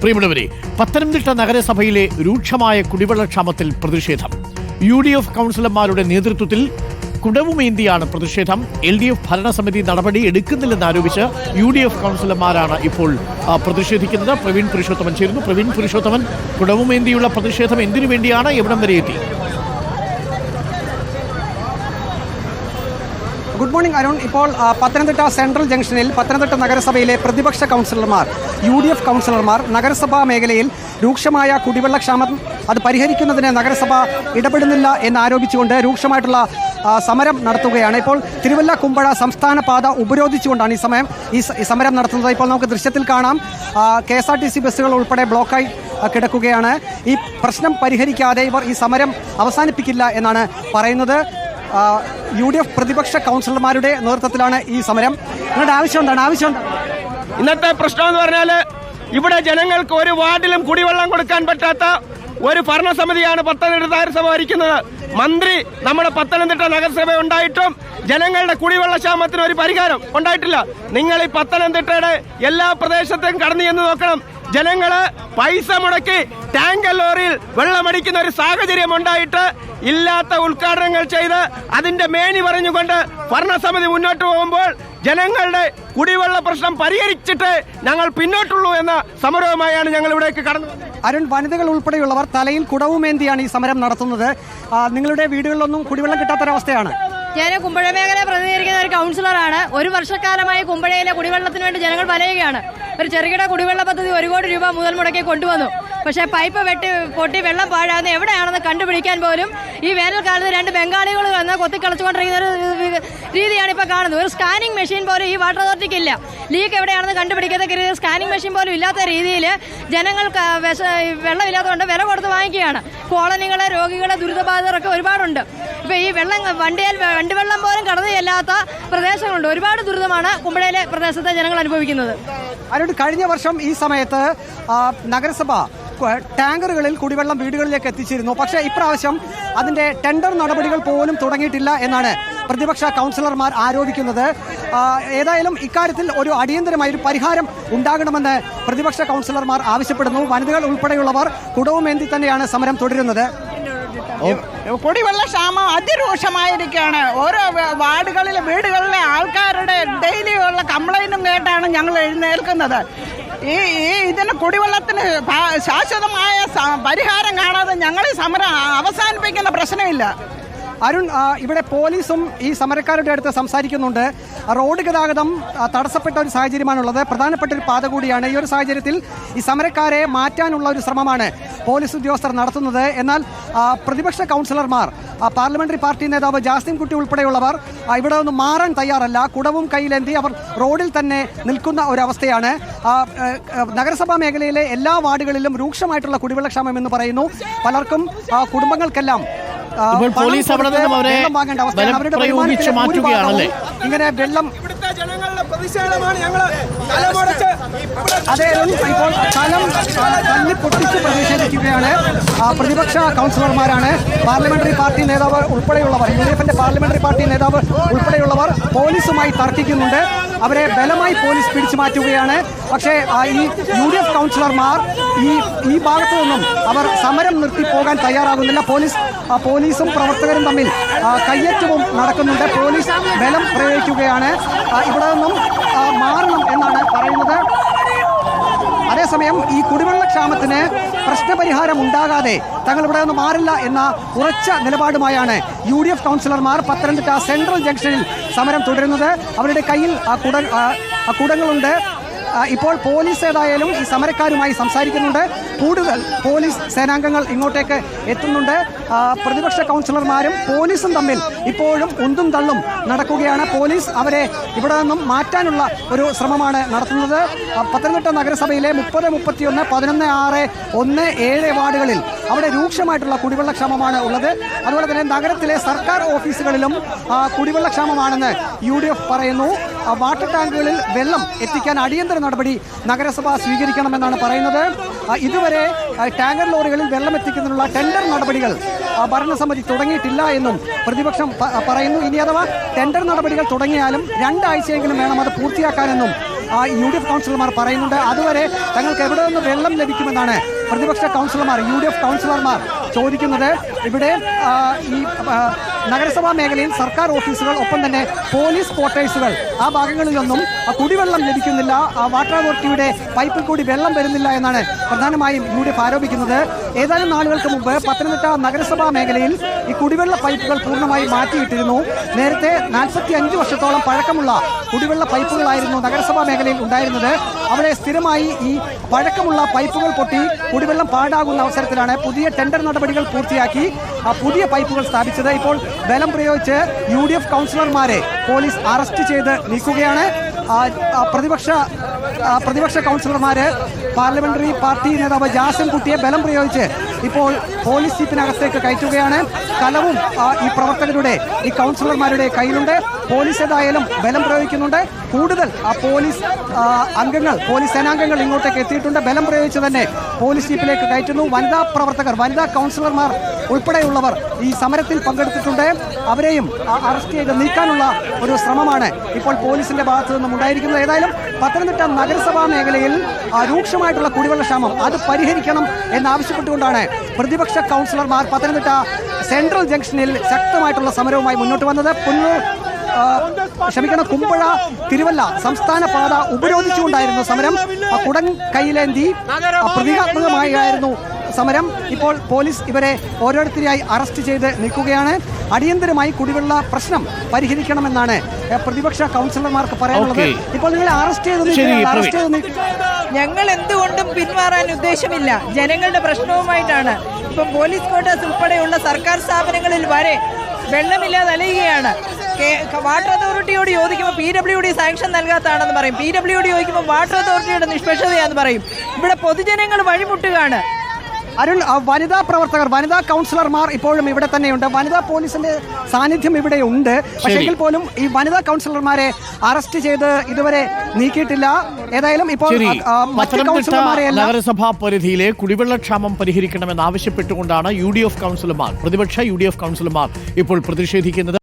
പ്രിയമുള്ളവരെ പത്തനംതിട്ട നഗരസഭയിലെ രൂക്ഷമായ കുടിവെള്ളക്ഷാമത്തിൽ പ്രതിഷേധം. യു ഡി എഫ് കൗൺസിലർമാരുടെ നേതൃത്വത്തിൽ കുടവുമേന്തിയാണ് പ്രതിഷേധം. എൽ ഡി എഫ് ഭരണസമിതി നടപടി എടുക്കുന്നില്ലെന്ന് ആരോപിച്ച് യു ഡി എഫ് കൗൺസിലർമാരാണ് ഇപ്പോൾ പ്രതിഷേധിക്കുന്നത്. പ്രവീൺ പുരുഷോത്തമൻ ചേരുന്നു. പ്രവീൺ പുരുഷോത്തമൻ കുടവുമേന്തിയുള്ള പ്രതിഷേധം എന്തിനു വേണ്ടിയാണ്? എവിടം വരെ എത്തി? Good morning Arun. ഇപ്പോൾ പത്തനംതിട്ട സെൻട്രൽ ജംഗ്ഷനിൽ പത്തനംതിട്ട നഗരസഭയിലെ പ്രതിപക്ഷ കൗൺസിലർമാർ യു ഡി എഫ് കൗൺസിലർമാർ നഗരസഭാ മേഖലയിൽ രൂക്ഷമായ കുടിവെള്ളക്ഷാമം അത് പരിഹരിക്കുന്നതിന് നഗരസഭ ഇടപെടുന്നില്ല എന്നാരോപിച്ചുകൊണ്ട് രൂക്ഷമായിട്ടുള്ള സമരം നടത്തുകയാണ്. ഇപ്പോൾ തിരുവല്ല കുമ്പഴ സംസ്ഥാന പാത ഉപരോധിച്ചുകൊണ്ടാണ് ഈ സമയം ഈ സമരം നടത്തുന്നത്. ഇപ്പോൾ നമുക്ക് ദൃശ്യത്തിൽ കാണാം K S R T C ബസ്സുകൾ ഉൾപ്പെടെ ബ്ലോക്കായി കിടക്കുകയാണ്. ഈ പ്രശ്നം പരിഹരിക്കാതെ ഇവർ ഈ സമരം അവസാനിപ്പിക്കില്ല എന്നാണ് പറയുന്നത്. യു ഡി എഫ് പ്രതിപക്ഷ കൗൺസിലർമാരുടെ നേതൃത്വത്തിലാണ് ഈ സമരം. നിങ്ങളുടെ ആവശ്യം എന്താണ്? ആവശ്യം ഇന്നത്തെ പ്രശ്നം എന്ന് പറഞ്ഞാൽ ഇവിടെ ജനങ്ങൾക്ക് ഒരു വാർഡിലും കുടിവെള്ളം കൊടുക്കാൻ പറ്റാത്ത ഒരു ഭരണസമിതിയാണ് പത്തനംതിട്ട നഗരസഭ ഭരിക്കുന്നത് മന്ത്രി നമ്മുടെ പത്തനംതിട്ട നഗരസഭ ഉണ്ടായിട്ടും ജനങ്ങളുടെ കുടിവെള്ള ക്ഷാമത്തിന് ഒരു പരിഹാരം ഉണ്ടായിട്ടില്ല നിങ്ങൾ ഈ പത്തനംതിട്ടയുടെ എല്ലാ പ്രദേശത്തും കടന്നു ചെന്ന് നോക്കണം ജനങ്ങൾ പൈസ മുടക്കി ടാങ്കർ ലോറിയിൽ വെള്ളമടിക്കുന്ന ഒരു സാഹചര്യം ഉണ്ടായിട്ട് ഇല്ലാത്ത ഉദ്ഘാടനങ്ങൾ ചെയ്ത് അതിന്റെ മേനി പറഞ്ഞുകൊണ്ട് ഭരണസമിതി മുന്നോട്ട് പോകുമ്പോൾ ജനങ്ങളുടെ കുടിവെള്ള പ്രശ്നം പരിഹരിച്ചിട്ട് ഞങ്ങൾ പിന്നോട്ടുള്ളൂ എന്ന സമരവുമായാണ് ഞങ്ങൾ ഇവിടേക്ക് കടന്നു. അരുൺ വനിതകൾ ഉൾപ്പെടെയുള്ളവർ തലയിൽ കുടവുമേന്തിയാണ് ഈ സമരം നടത്തുന്നത്. നിങ്ങളുടെ വീടുകളിലൊന്നും കുടിവെള്ളം കിട്ടാത്തൊരവസ്ഥയാണ്. ഞാൻ കുമ്പഴ മേഖല പ്രതിനിധീകരിക്കുന്ന ഒരു കൗൺസിലറാണ്. ഒരു വർഷക്കാലമായി കുമ്പഴയിലെ കുടിവെള്ളത്തിന് വേണ്ടി ജനങ്ങൾ വലയുകയാണ്. ഒരു ചെറുകിട കുടിവെള്ള പദ്ധതി ഒരു കോടി രൂപ മുതൽ മുടക്കി കൊണ്ടുവന്നു. പക്ഷേ പൈപ്പ് വെട്ടി പൊട്ടി വെള്ളം പാഴാകുന്ന എവിടെയാണെന്ന് കണ്ടുപിടിക്കാൻ പോലും ഈ വേനൽക്കാലത്ത് രണ്ട് ബംഗാളികൾ വന്ന് കൊത്തിക്കളിച്ചുകൊണ്ടിരിക്കുന്ന ഒരു രീതിയാണ് ഇപ്പോൾ കാണുന്നത്. ഒരു സ്കാനിങ് മെഷീൻ പോലും ഈ വാട്ടർ അതോറിറ്റിക്ക് ഇല്ല ലീക്ക് എവിടെയാണെന്ന് കണ്ടുപിടിക്കത്തക്ക രീതിയിൽ സ്കാനിങ് മെഷീൻ പോലും ഇല്ലാത്ത രീതിയിൽ ജനങ്ങൾക്ക് വിഷ വെള്ളമില്ലാത്തതുകൊണ്ട് വില കൊടുത്ത് വാങ്ങിക്കുകയാണ്. കോളനികളെ രോഗികളെ ദുരിതബാധിതരൊക്കെ ഒരുപാടുണ്ട്. ഇപ്പോൾ ഈ വെള്ളം വണ്ടിയിൽ വണ്ടി വെള്ളം പോലും കടന്നു ചെല്ലാത്ത പ്രദേശങ്ങളുണ്ട്. ഒരുപാട് ദുരിതമാണ് കുമ്പളയിലെ പ്രദേശത്തെ ജനങ്ങൾ അനുഭവിക്കുന്നത്. അതുകൊണ്ട് കഴിഞ്ഞ വർഷം ഈ സമയത്ത് നഗരസഭ ടാങ്കറുകളിൽ കുടിവെള്ളം വീടുകളിലേക്ക് എത്തിച്ചിരുന്നു. പക്ഷേ ഇപ്രാവശ്യം അതിന്റെ ടെൻഡർ നടപടികൾ പോലും തുടങ്ങിയിട്ടില്ല എന്നാണ് പ്രതിപക്ഷ കൗൺസിലർമാർ ആരോപിക്കുന്നത്. ഏതായാലും ഇക്കാര്യത്തിൽ ഒരു അടിയന്തരമായ ഒരു പരിഹാരം ഉണ്ടാകണമെന്ന് പ്രതിപക്ഷ കൗൺസിലർമാർ ആവശ്യപ്പെടുന്നു. വനിതകൾ ഉൾപ്പെടെയുള്ളവർ കുടവുമേന്തി തന്നെയാണ് സമരം തുടരുന്നത്. കുടിവെള്ള ക്ഷാമം അതിരൂക്ഷമായിരിക്കുകയാണ്. ഓരോ വാർഡുകളിലെ വീടുകളിലെ ആൾക്കാരുടെ ഡെയിലി ഉള്ള കംപ്ലൈന്റും കേട്ടാണ് ഞങ്ങൾ എഴുന്നേൽക്കുന്നത്. ഈ ഈ ഇതിന് കുടിവെള്ളത്തിന് ശാശ്വതമായ പരിഹാരം കാണാതെ ഞങ്ങൾ സമരം അവസാനിപ്പിക്കുന്ന പ്രശ്നമില്ല. അരുൺ ഇവിടെ പോലീസും ഈ സമരക്കാരുടെ അടുത്ത് സംസാരിക്കുന്നുണ്ട്. റോഡ് ഗതാഗതം തടസ്സപ്പെട്ട ഒരു സാഹചര്യമാണുള്ളത്. പ്രധാനപ്പെട്ട ഒരു പാത കൂടിയാണ് ഈ ഒരു സാഹചര്യത്തിൽ ഈ സമരക്കാരെ മാറ്റാനുള്ള ഒരു ശ്രമമാണ് പോലീസ് ഉദ്യോഗസ്ഥർ നടത്തുന്നത്. എന്നാൽ പ്രതിപക്ഷ കൗൺസിലർമാർ പാർലമെന്ററി പാർട്ടി നേതാവ് ജാസ്തിൻ കുട്ടി ഉൾപ്പെടെയുള്ളവർ ഇവിടെ ഒന്ന് മാറാൻ തയ്യാറല്ല. കുടവും കയ്യിലേന്തി അവർ റോഡിൽ തന്നെ നിൽക്കുന്ന ഒരവസ്ഥയാണ്. നഗരസഭാ മേഖലയിലെ എല്ലാ വാർഡുകളിലും രൂക്ഷമായിട്ടുള്ള കുടിവെള്ളക്ഷാമം എന്ന് പറയുന്നു. പലർക്കും കുടുംബങ്ങൾക്കെല്ലാം ഇപ്പോൾ പോലീസ് അവിടെ നിന്നും അവരെ പ്രയോഗിച്ച് മാറ്റുകയാണല്ലേ? ഇങ്ങനെ വെള്ളം ഇവിടുത്തെ ജനങ്ങളുടെ പ്രതിഷേധമാണ് ഞങ്ങൾ തലമുറച്ച് അതെ ഇപ്പോൾ സ്ഥലം തല്ലി പൊട്ടിച്ച് പ്രതിഷേധിക്കുകയാണ്. പ്രതിപക്ഷ കൗൺസിലർമാരാണ്. പാർലമെന്ററി പാർട്ടി നേതാവ് ഉൾപ്പെടെയുള്ളവർ യു ഡി എഫിന്റെ പാർലമെന്ററി പാർട്ടി നേതാവ് ഉൾപ്പെടെയുള്ളവർ പോലീസുമായി തർക്കിക്കുന്നുണ്ട്. അവരെ ബലമായി പോലീസ് പിടിച്ചു മാറ്റുകയാണ്. പക്ഷേ ഈ യു ഡി എഫ് കൗൺസിലർമാർ ഈ ഈ ഭാഗത്തു നിന്നും അവർ സമരം നിർത്തി പോകാൻ തയ്യാറാകുന്നില്ല. പോലീസ് പോലീസും പ്രവർത്തകരും തമ്മിൽ കയ്യേറ്റവും നടക്കുന്നുണ്ട്. പോലീസ് ബലം പ്രയോഗിക്കുകയാണ്. ഇവിടെ നിന്നും മാറണം എന്നാണ് പറയുന്നത്. അതേസമയം ഈ കുടിവെള്ള കുടിവെള്ളക്ഷാമത്തിന് പ്രശ്നപരിഹാരം ഉണ്ടാകാതെ തങ്ങൾ ഇവിടെ നിന്ന് മാറില്ല എന്ന ഉറച്ച നിലപാടുമായാണ് യു ഡി എഫ് കൗൺസിലർമാർ പത്തനംതിട്ട സെൻട്രൽ ജംഗ്ഷനിൽ സമരം തുടരുന്നത്. അവരുടെ കയ്യിൽ ആ കുട ആ, ആ കുടങ്ങളുണ്ട്. ഇപ്പോൾ പോലീസ് ഏതായാലും ഈ സമരക്കാരുമായി സംസാരിക്കുന്നുണ്ട്. കൂടുതൽ പോലീസ് സേനാംഗങ്ങൾ ഇങ്ങോട്ടേക്ക് എത്തുന്നുണ്ട്. പ്രതിപക്ഷ കൗൺസിലർമാരും പോലീസും തമ്മിൽ ഇപ്പോഴും ഉന്തും തള്ളും നടക്കുകയാണ്. പോലീസ് അവരെ ഇവിടെ നിന്നും മാറ്റാനുള്ള ഒരു ശ്രമമാണ് നടത്തുന്നത്. പത്തനംതിട്ട നഗരസഭയിലെ മുപ്പത് മുപ്പത്തിയൊന്ന് പതിനൊന്ന് ആറ് ഒന്ന് ഏഴ് വാർഡുകളിൽ അവിടെ രൂക്ഷമായിട്ടുള്ള കുടിവെള്ളക്ഷാമമാണ് ഉള്ളത്. അതുപോലെ തന്നെ നഗരത്തിലെ സർക്കാർ ഓഫീസുകളിലും കുടിവെള്ള കുടിവെള്ളക്ഷാമമാണെന്ന് യു പറയുന്നു. വാട്ടർ ടാങ്കുകളിൽ വെള്ളം എത്തിക്കാൻ അടിയന്തര നടപടി നഗരസഭ സ്വീകരിക്കണമെന്നാണ് പറയുന്നത്. ഇതുവരെ ടാങ്കർ ലോറികളിൽ വെള്ളം എത്തിക്കുന്നതിനുള്ള ടെൻഡർ നടപടികൾ ഭരണസമിതി തുടങ്ങിയിട്ടില്ല എന്നും പ്രതിപക്ഷം പറയുന്നു. ഇനി അഥവാ ടെൻഡർ നടപടികൾ തുടങ്ങിയാലും രണ്ടാഴ്ചയെങ്കിലും വേണം അത് പൂർത്തിയാക്കാനെന്നും യു ഡി എഫ് കൗൺസിലർമാർ പറയുന്നുണ്ട്. അതുവരെ തങ്ങൾക്ക് എവിടെ നിന്ന് വെള്ളം ലഭിക്കുമെന്നാണ് പ്രതിപക്ഷ കൗൺസിലർമാർ യു ഡി എഫ് കൗൺസിലർമാർ ചോദിക്കുന്നത്. ഇവിടെ ഈ നഗരസഭാ മേഖലയിൽ സർക്കാർ ഓഫീസുകൾ ഒപ്പം തന്നെ പോലീസ് ക്വാർട്ടേഴ്സുകൾ. ആ ഭാഗങ്ങളിലൊന്നും കുടിവെള്ളം ലഭിക്കുന്നില്ല. വാട്ടർ അതോറിറ്റിയുടെ പൈപ്പിൽ കൂടി വെള്ളം വരുന്നില്ല എന്നാണ് പ്രധാനമായും യു ഡി എഫ് ആരോപിക്കുന്നത്. ഏതാനും നാളുകൾക്ക് മുമ്പ് പത്തനംതിട്ട നഗരസഭാ മേഖലയിൽ ഈ കുടിവെള്ള പൈപ്പുകൾ പൂർണമായി മാറ്റിയിട്ടിരുന്നു. നേരത്തെ നാൽപ്പത്തി അഞ്ച് വർഷത്തോളം പഴക്കമുള്ള കുടിവെള്ള പൈപ്പുകളായിരുന്നു നഗരസഭാ മേഖലയിൽ ഉണ്ടായിരുന്നത്. അവിടെ സ്ഥിരമായി ഈ പഴക്കമുള്ള പൈപ്പുകൾ പൊട്ടി കുടിവെള്ളം പാടാകുന്ന അവസരത്തിലാണ് പുതിയ ടെൻഡർ നടപടികൾ പൂർത്തിയാക്കി പുതിയ പൈപ്പുകൾ സ്ഥാപിച്ചത്. ഇപ്പോൾ ബലം പ്രയോഗിച്ച് യു ഡി എഫ് കൗൺസിലർമാരെ പോലീസ് അറസ്റ്റ് ചെയ്ത് നീക്കുകയാണ്. പ്രതിപക്ഷ പ്രതിപക്ഷ കൗൺസിലർമാര് പാർലമെന്ററി പാർട്ടി നേതാവ് ജാസൻ കുട്ടിയെ ബലം പ്രയോഗിച്ച് ഇപ്പോൾ പോലീസ് ജീപ്പിനകത്തേക്ക് കയറ്റുകയാണ്. കലവും ഈ പ്രവർത്തകരുടെ ഈ കൗൺസിലർമാരുടെ കയ്യിലുണ്ട്. പോലീസ് ഏതായാലും ബലം പ്രയോഗിക്കുന്നുണ്ട്. കൂടുതൽ പോലീസ് അംഗങ്ങൾ പോലീസ് സേനാംഗങ്ങൾ ഇങ്ങോട്ടേക്ക് എത്തിയിട്ടുണ്ട്. ബലം പ്രയോഗിച്ച് തന്നെ പോലീസ് ജീപ്പിലേക്ക് കയറ്റുന്നു. വനിതാ പ്രവർത്തകർ വനിതാ കൗൺസിലർമാർ ഉൾപ്പെടെയുള്ളവർ ഈ സമരത്തിൽ പങ്കെടുത്തിട്ടുണ്ട്. അവരെയും അറസ്റ്റ് ചെയ്ത് നീക്കാനുള്ള ഒരു ശ്രമമാണ് ഇപ്പോൾ പോലീസിന്റെ ഭാഗത്തു നിന്നും ഉണ്ടായിരിക്കുന്നത്. ഏതായാലും പത്തനംതിട്ട നഗരസഭാ മേഖലയിൽ രൂക്ഷമായിട്ടുള്ള കുടിവെള്ള ക്ഷാമം അത് പരിഹരിക്കണം എന്നാവശ്യപ്പെട്ടുകൊണ്ടാണ് പ്രതിപക്ഷ കൗൺസിലർമാർ പത്തനംതിട്ട സെൻട്രൽ ജംഗ്ഷനിൽ ശക്തമായിട്ടുള്ള സമരവുമായി മുന്നോട്ട് വന്നത്. പുന്നൂർ ക്ഷമിക്കണം കുമ്പഴ തിരുവല്ല സംസ്ഥാന പാത ഉപരോധിച്ചുകൊണ്ടായിരുന്നു സമരം. കുടൻ കൈലേന്തി പ്രതീകാത്മകമായിരുന്നു സമരം. ഇപ്പോൾ പോലീസ് ഇവരെ ഓരോരുത്തരെയായി അറസ്റ്റ് ചെയ്ത് നിൽക്കുകയാണ്. അടിയന്തരമായി കുടിവെള്ള പ്രശ്നം പരിഹരിക്കണമെന്നാണ് പ്രതിപക്ഷ കൗൺസിലർമാർക്ക് പറയാനുള്ളത്. ഇപ്പോൾ നിങ്ങൾ അറസ്റ്റ് ചെയ്ത് അറസ്റ്റ് ചെയ്ത് ഞങ്ങൾ എന്തുകൊണ്ടും പിന്മാറാൻ ഉദ്ദേശമില്ല. ജനങ്ങളുടെ പ്രശ്നവുമായിട്ടാണ്. ഇപ്പം പോലീസ് ക്വാർട്ടേഴ്സ് ഉൾപ്പെടെയുള്ള സർക്കാർ സ്ഥാപനങ്ങളിൽ വരെ വെള്ളമില്ലാതെ അലയുകയാണ്. വാട്ടർ അതോറിറ്റിയോട് ചോദിക്കുമ്പോൾ പി ഡബ്ല്യു ഡി സാങ്ഷൻ നൽകാത്തതാണെന്ന് പറയും. പി ഡബ്ല്യു ഡി ചോദിക്കുമ്പോൾ വാട്ടർ അതോറിറ്റിയുടെ നിഷ്പക്ഷതയാന്ന് പറയും. ഇവിടെ പൊതുജനങ്ങൾ വഴിമുട്ടുകയാണ്. അരുൺ വനിതാ പ്രവർത്തകർ വനിതാ കൗൺസിലർമാർ ഇപ്പോഴും ഇവിടെ തന്നെയുണ്ട്. വനിതാ പോലീസിന്റെ സാന്നിധ്യം ഇവിടെ ഉണ്ട് പക്ഷേ എങ്കിൽ പോലും ഈ വനിതാ കൗൺസിലർമാരെ അറസ്റ്റ് ചെയ്ത് ഇതുവരെ നീക്കിയിട്ടില്ല. ഏതായാലും ഇപ്പോൾ നഗരസഭാ പരിധിയിലെ കുടിവെള്ളക്ഷാമം പരിഹരിക്കണമെന്ന് ആവശ്യപ്പെട്ടുകൊണ്ടാണ് യു ഡി എഫ് കൗൺസിലർമാർ പ്രതിപക്ഷ യു ഡി എഫ് കൗൺസിലർമാർ ഇപ്പോൾ പ്രതിഷേധിക്കുന്നത്.